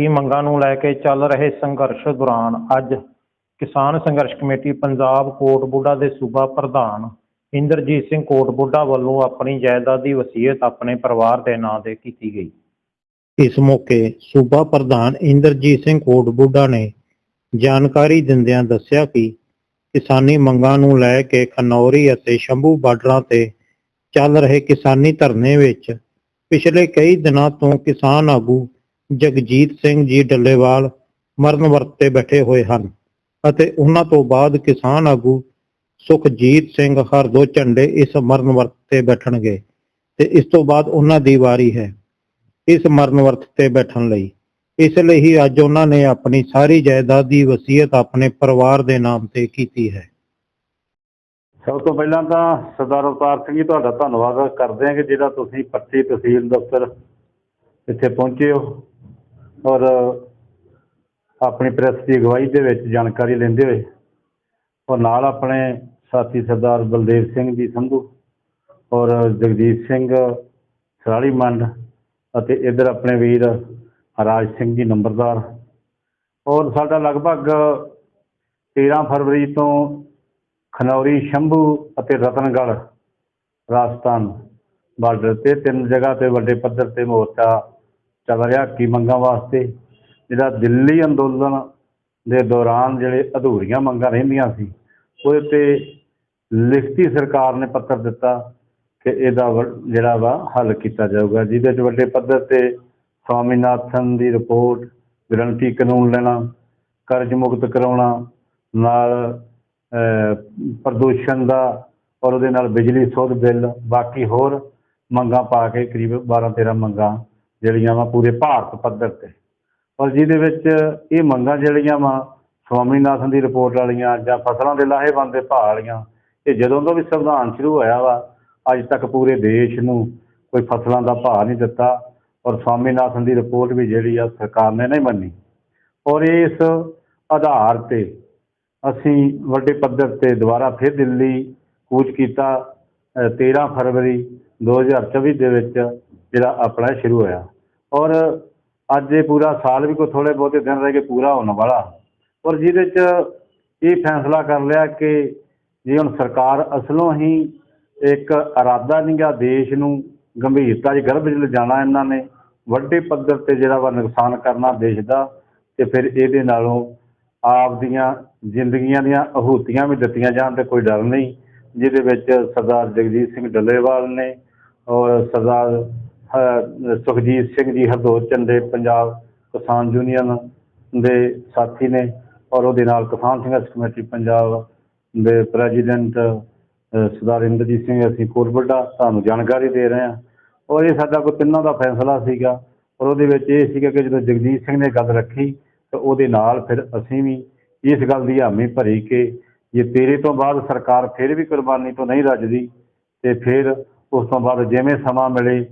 ਹੱਕੀ ਮੰਗਾਂ ਨੂੰ ਲੈ ਕੇ ਚੱਲ ਰਹੇ ਸੰਘਰਸ਼ ਦੌਰਾਨ ਅੱਜ ਕਿਸਾਨ ਸੰਘਰਸ਼ ਕਮੇਟੀ ਪੰਜਾਬ ਕੋਟਬੁੱਢਾ ਦੇ ਸੂਬਾ ਪ੍ਰਧਾਨ ਇੰਦਰਜੀਤ ਸਿੰਘ ਕੋਟਬੁੱਢਾ ਵੱਲੋਂ ਆਪਣੀ ਜਾਇਦਾਦ ਦੀ ਵਸੀਅਤ ਆਪਣੇ ਪਰਿਵਾਰ ਦੇ ਨਾਂ ਤੇ ਕੀਤੀ ਗਈ। ਇਸ ਮੌਕੇ ਸੂਬਾ ਪ੍ਰਧਾਨ ਇੰਦਰਜੀਤ ਸਿੰਘ ਕੋਟਬੁੱਢਾ ਨੇ ਜਾਣਕਾਰੀ ਦਿੰਦਿਆਂ ਦੱਸਿਆ ਕਿ ਕਿਸਾਨੀ ਮੰਗਾਂ ਨੂੰ ਲੈ ਕੇ ਖਨੌਰੀ ਅਤੇ ਸ਼ੰਭੂ ਬਾਰਡਰਾਂ ਤੇ ਚੱਲ ਰਹੇ ਕਿਸਾਨੀ ਧਰਨੇ ਵਿੱਚ ਪਿਛਲੇ ਕਈ ਦਿਨਾਂ ਤੋਂ ਕਿਸਾਨ ਆਗੂ ਜਗਜੀਤ ਸਿੰਘ ਜੀ ਡੱਲੇਵਾਲ ਮਰਨ ਵਰਤ ਬੈਠੇ ਹੋਏ ਹਨ ਅਤੇ ਉਹਨਾਂ ਤੋਂ ਬਾਅਦ ਕਿਸਾਨ ਆਗੂ ਸੁਖਜੀਤ ਸਿੰਘ ਹਰਦੋ ਝੰਡੇ ਇਸ ਮਰਨ ਵਰਤ ਤੇ ਬੈਠਣਗੇ ਤੇ ਇਸ ਤੋਂ ਬਾਅਦ ਉਹਨਾਂ ਦੀ ਵਾਰੀ ਹੈ ਇਸ ਮਰਨ ਵਰਤ ਤੇ ਬੈਠਣ ਲਈ। ਇਸ ਲਈ ਹੀ ਅੱਜ ਉਹਨਾਂ ਨੇ ਆਪਣੀ ਸਾਰੀ ਜਾਇਦਾਦ ਦੀ ਵਸੀਅਤ ਆਪਣੇ ਪਰਿਵਾਰ ਦੇ ਨਾਮ ਤੇ ਕੀਤੀ ਹੈ। ਸਭ ਤੋਂ ਪਹਿਲਾਂ ਤਾਂ ਸਰਦਾਰ ਅਵਤਾਰ ਸਿੰਘ ਜੀ, ਤੁਹਾਡਾ ਧੰਨਵਾਦ ਕਰਦੇ ਹਾਂ ਕਿ ਜਿਹੜਾ ਤੁਸੀਂ ਪੱਟੀ ਤਹਿਸੀਲ ਦਫ਼ਤਰ ਇੱਥੇ ਪਹੁੰਚੇ ਹੋ। ਔਰ ਆਪਣੀ ਪ੍ਰੈਸ ਦੀ ਅਗਵਾਈ ਦੇ ਵਿੱਚ ਜਾਣਕਾਰੀ ਲੈਂਦੇ ਹੋਏ ਔਰ ਨਾਲ ਆਪਣੇ ਸਾਥੀ ਸਰਦਾਰ ਬਲਦੇਵ ਸਿੰਘ ਜੀ ਸੰਧੂ ਔਰ ਜਗਦੀਪ ਸਿੰਘ ਸਰਾਲੀ ਮੰਡ ਅਤੇ ਇੱਧਰ ਆਪਣੇ ਵੀਰ ਰਾਜ ਸਿੰਘ ਜੀ ਨੰਬਰਦਾਰ ਔਰ ਸਾਡਾ ਲਗਭਗ 13 ਫਰਵਰੀ ਤੋਂ ਖਨੌਰੀ, ਸ਼ੰਭੂ ਅਤੇ ਰਤਨਗੜ੍ਹ ਰਾਜਸਥਾਨ ਬਾਰਡਰ ਤੇ ਤਿੰਨ ਜਗ੍ਹਾ ਤੇ ਵੱਡੇ ਪੱਧਰ ਤੇ ਮੋਰਚਾ ਚੱਲ ਰਿਹਾ ਕੀ ਮੰਗਾਂ ਵਾਸਤੇ? ਜਿਹੜਾ ਦਿੱਲੀ ਅੰਦੋਲਨ ਦੇ ਦੌਰਾਨ ਜਿਹੜੇ ਅਧੂਰੀਆਂ ਮੰਗਾਂ ਰਹਿੰਦੀਆਂ ਸੀ, ਉਹਦੇ ਤੇ ਲਿਖਤੀ ਸਰਕਾਰ ਨੇ ਪੱਤਰ ਦਿੱਤਾ ਕਿ ਇਹਦਾ ਜਿਹੜਾ ਵਾ ਹੱਲ ਕੀਤਾ ਜਾਊਗਾ। ਜਿਹਦੇ 'ਚ ਵੱਡੇ ਪੱਧਰ ਤੇ ਸਵਾਮੀਨਾਥਨ ਦੀ ਰਿਪੋਰਟ ਗਰੰਟੀ ਕਾਨੂੰਨ ਲੈਣਾ, ਕਰਜ਼ ਮੁਕਤ ਕਰਾਉਣਾ, ਨਾਲ ਪ੍ਰਦੂਸ਼ਣ ਦਾ ਔਰ ਉਹਦੇ ਨਾਲ ਬਿਜਲੀ ਸੋਧ ਬਿੱਲ, ਬਾਕੀ ਹੋਰ ਮੰਗਾਂ ਪਾ ਕੇ ਕਰੀਬ 12 13 ਮੰਗਾਂ ਜਿਹੜੀਆਂ ਵਾ ਪੂਰੇ ਭਾਰਤ ਪੱਧਰ ਤੇ। ਔਰ ਜਿਹਦੇ ਵਿੱਚ ਇਹ ਮੰਗਾਂ ਜਿਹੜੀਆਂ ਵਾ ਸਵਾਮੀਨਾਥਨ ਦੀ ਰਿਪੋਰਟ ਵਾਲੀਆਂ ਜਾਂ ਫਸਲਾਂ ਦੇ ਲਾਹੇਵੰਦ ਦੇ ਭਾਅ ਵਾਲੀਆਂ ਇਹ ਜਦੋਂ ਤੋਂ ਵੀ ਸੰਵਿਧਾਨ ਸ਼ੁਰੂ ਹੋਇਆ ਵਾ ਅੱਜ ਤੱਕ ਪੂਰੇ ਦੇਸ਼ ਨੂੰ ਕੋਈ ਫਸਲਾਂ ਦਾ ਭਾਅ ਨਹੀਂ ਦਿੱਤਾ ਔਰ ਸਵਾਮੀਨਾਥਨ ਦੀ ਰਿਪੋਰਟ ਵੀ ਜਿਹੜੀ ਆ ਸਰਕਾਰ ਨੇ ਨਹੀਂ ਮੰਨੀ। ਔਰ ਇਸ ਆਧਾਰ ਤੇ ਅਸੀਂ ਵੱਡੇ ਪੱਧਰ ਤੇ ਦੁਬਾਰਾ ਫਿਰ ਦਿੱਲੀ ਕੂਚ ਕੀਤਾ ਅ, 13 ਫਰਵਰੀ 2024 ਦੇ ਵਿੱਚ ਜਿਹੜਾ ਆਪਣਾ ਸ਼ੁਰੂ ਹੋਇਆ। ਔਰ ਅੱਜ ਇਹ ਪੂਰਾ ਸਾਲ ਵੀ ਕੋਈ ਥੋੜੇ ਬਹੁਤੇ ਦਿਨ ਰਹਿ ਕੇ ਪੂਰਾ ਹੋਣ ਵਾਲਾ। ਔਰ ਜਿਹਦੇ 'ਚ ਇਹ ਫੈਸਲਾ ਕਰ ਲਿਆ ਕਿ ਜੇ ਹੁਣ ਸਰਕਾਰ ਅਸਲੋਂ ਹੀ ਇੱਕ ਇਰਾਦਾ ਨਹੀਂਗਾ ਦੇਸ਼ ਨੂੰ ਗੰਭੀਰਤਾ 'ਚ ਗਰਭ 'ਚ ਲਿਜਾਣਾ ਇਹਨਾਂ ਨੇ, ਵੱਡੇ ਪੱਧਰ ਤੇ ਜਿਹੜਾ ਵਾ ਨੁਕਸਾਨ ਕਰਨਾ ਦੇਸ਼ ਦਾ, ਤੇ ਫਿਰ ਇਹਦੇ ਨਾਲੋਂ ਆਪ ਦੀਆਂ ਜ਼ਿੰਦਗੀਆਂ ਦੀਆਂ ਅਹੂਤੀਆਂ ਵੀ ਦਿੱਤੀਆਂ ਜਾਣ ਤੇ ਕੋਈ ਡਰ ਨਹੀਂ। ਜਿਹਦੇ ਵਿੱਚ ਸਰਦਾਰ ਜਗਜੀਤ ਸਿੰਘ ਡੱਲੇਵਾਲ ਨੇ ਔਰ ਸਰਦਾਰ ਸੁਖਜੀਤ ਸਿੰਘ ਜੀ ਹਰਦੋਰ ਝੰਡੇ ਪੰਜਾਬ ਕਿਸਾਨ ਯੂਨੀਅਨ ਦੇ ਸਾਥੀ ਨੇ ਔਰ ਉਹਦੇ ਨਾਲ ਕਿਸਾਨ ਸੰਘਰਸ਼ ਕਮੇਟੀ ਪੰਜਾਬ ਦੇ ਪ੍ਰੈਜ਼ੀਡੈਂਟ ਸਰਦਾਰ ਇੰਦਰਜੀਤ ਸਿੰਘ, ਅਸੀਂ ਕੋਟਬੱਡਾ ਤੁਹਾਨੂੰ ਜਾਣਕਾਰੀ ਦੇ ਰਹੇ ਹਾਂ। ਔਰ ਇਹ ਸਾਡਾ ਕੋਈ ਤਿੰਨਾਂ ਦਾ ਫੈਸਲਾ ਸੀਗਾ। ਔਰ ਉਹਦੇ ਵਿੱਚ ਇਹ ਸੀਗਾ ਕਿ ਜਦੋਂ ਜਗਜੀਤ ਸਿੰਘ ਨੇ ਗੱਲ ਰੱਖੀ, ਤਾਂ ਉਹਦੇ ਨਾਲ ਫਿਰ ਅਸੀਂ ਵੀ ਇਸ ਗੱਲ ਦੀ ਹਾਮੀ ਭਰੀ ਕਿ ਜੇ ਤੇਰੇ ਤੋਂ ਬਾਅਦ ਸਰਕਾਰ ਫਿਰ ਵੀ ਕੁਰਬਾਨੀ ਤੋਂ ਨਹੀਂ ਰੱਜਦੀ, ਤੇ ਫਿਰ ਉਸ ਤੋਂ ਬਾਅਦ ਜਿਵੇਂ ਸਮਾਂ ਮਿਲੇ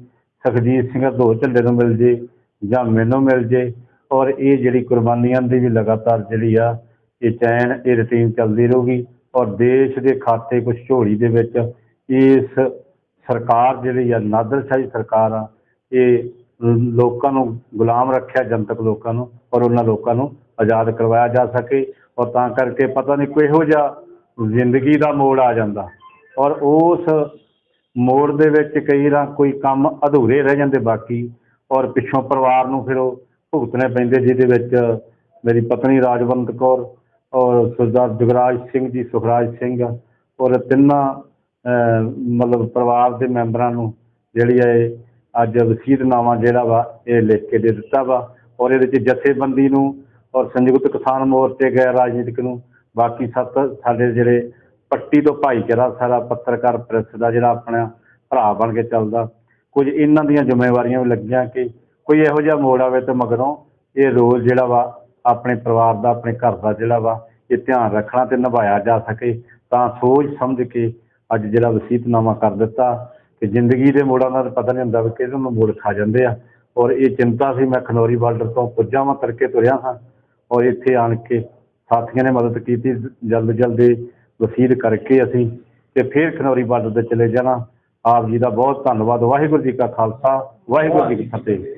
ਸੁਖਜੀਤ ਸਿੰਘ ਦੋ ਝੰਡੇ ਨੂੰ ਮਿਲ ਜੇ ਜਾਂ ਮੈਨੂੰ ਮਿਲ ਜੇ। ਔਰ ਇਹ ਜਿਹੜੀ ਕੁਰਬਾਨੀਆਂ ਦੀ ਵੀ ਲਗਾਤਾਰ ਜਿਹੜੀ ਆ, ਇਹ ਚੈਨ, ਇਹ ਰੁਟੀਨ ਚੱਲਦੀ ਰਹੂਗੀ। ਔਰ ਦੇਸ਼ ਦੇ ਖਾਤੇ ਕੁਝ ਝੋਲੀ ਦੇ ਵਿੱਚ ਇਸ ਸਰਕਾਰ ਜਿਹੜੀ ਆ, ਨਾਦਰਸ਼ਾਹੀ ਸਰਕਾਰ ਆ, ਇਹ ਲੋਕਾਂ ਨੂੰ ਗੁਲਾਮ ਰੱਖਿਆ, ਜਨਤਕ ਲੋਕਾਂ ਨੂੰ ਔਰ ਉਹਨਾਂ ਲੋਕਾਂ ਨੂੰ ਆਜ਼ਾਦ ਕਰਵਾਇਆ ਜਾ ਸਕੇ। ਔਰ ਤਾਂ ਕਰਕੇ ਪਤਾ ਨਹੀਂ ਕਿਹੋ ਜਿਹਾ ਜ਼ਿੰਦਗੀ ਦਾ ਮੋੜ ਆ ਜਾਂਦਾ। ਔਰ ਉਸ ਮੋੜ ਦੇ ਵਿੱਚ ਕਈ ਰਾਂ ਕੋਈ ਕੰਮ ਅਧੂਰੇ ਰਹਿ ਜਾਂਦੇ ਬਾਕੀ ਔਰ ਪਿੱਛੋਂ ਪਰਿਵਾਰ ਨੂੰ ਫਿਰ ਉਹ ਭੁਗਤਣੇ ਪੈਂਦੇ ਜਿਹਦੇ ਵਿੱਚ ਮੇਰੀ ਪਤਨੀ ਰਾਜਵੰਤ ਕੌਰ ਔਰ ਸਰਦਾਰ ਜਗਰਾਜ ਸਿੰਘ ਜੀ ਸੁਖਰਾਜ ਸਿੰਘ ਔਰ ਤਿੰਨਾਂ ਅਹ, ਮਤਲਬ ਪਰਿਵਾਰ ਦੇ ਮੈਂਬਰਾਂ ਨੂੰ ਜਿਹੜੀ ਹੈ ਇਹ ਅੱਜ ਵਸੀਅਤਨਾਮਾ ਜਿਹੜਾ ਵਾ ਇਹ ਲਿਖ ਕੇ ਦੇ ਦਿੱਤਾ ਵਾ। ਔਰ ਇਹਦੇ ਵਿੱਚ ਜਥੇਬੰਦੀ ਨੂੰ ਔਰ ਸੰਯੁਕਤ ਕਿਸਾਨ ਮੋਰਚੇ ਗੈਰ ਰਾਜਨੀਤਿਕ ਨੂੰ ਬਾਕੀ ਸੱਤ ਸਾਡੇ ਜਿਹੜੇ ਪੱਟੀ ਤੋਂ ਭਾਈਚਾਰਾ ਸਾਰਾ ਪੱਤਰਕਾਰ ਪ੍ਰੈਸ ਦਾ ਜਿਹੜਾ ਆਪਣਾ ਭਰਾ ਬਣ ਕੇ ਚੱਲਦਾ। ਕੁਝ ਇਹਨਾਂ ਦੀਆਂ ਜ਼ਿੰਮੇਵਾਰੀਆਂ ਵੀ ਲੱਗੀਆਂ ਕਿ ਕੋਈ ਇਹੋ ਜਿਹਾ ਮੋੜ ਆਵੇ ਤੇ ਮਗਰੋਂ ਇਹ ਰੋਲ ਜਿਹੜਾ ਵਾ, ਆਪਣੇ ਪਰਿਵਾਰ ਦਾ, ਆਪਣੇ ਘਰ ਦਾ ਜਿਹੜਾ ਵਾ, ਇਹ ਧਿਆਨ ਰੱਖਣਾ ਤੇ ਨਿਭਾਇਆ ਜਾ ਸਕੇ। ਤਾਂ ਸੋਚ ਸਮਝ ਕੇ ਅੱਜ ਜਿਹੜਾ ਵਸੀਅਤਨਾਮਾ ਕਰ ਦਿੱਤਾ ਕਿ ਜ਼ਿੰਦਗੀ ਦੇ ਮੋੜਾਂ ਦਾ ਪਤਾ ਨਹੀਂ ਹੁੰਦਾ ਵੀ ਕਿਹਦੇ ਨੂੰ ਮੋੜ ਖਾ ਜਾਂਦੇ ਆ। ਔਰ ਇਹ ਚਿੰਤਾ ਸੀ, ਮੈਂ ਖਨੌਰੀ ਬਾਰਡਰ ਤੋਂ ਪੁੱਜਾ ਵਾਂ ਕਰਕੇ ਤੁਰਿਆ ਹਾਂ ਔਰ ਇੱਥੇ ਆਣ ਕੇ ਸਾਥੀਆਂ ਨੇ ਮਦਦ ਕੀਤੀ ਜਲਦ ਜਲਦੀ ਵਸੀਲ ਕਰਕੇ ਅਸੀਂ ਤੇ ਫਿਰ ਖਨੌਰੀ ਬਾਰਡਰ ਤੇ ਚਲੇ ਜਾਣਾ। ਆਪ ਜੀ ਦਾ ਬਹੁਤ ਧੰਨਵਾਦ। ਵਾਹਿਗੁਰੂ ਜੀ ਕਾ ਖਾਲਸਾ, ਵਾਹਿਗੁਰੂ ਜੀ ਕੀ ਫਤਿਹ।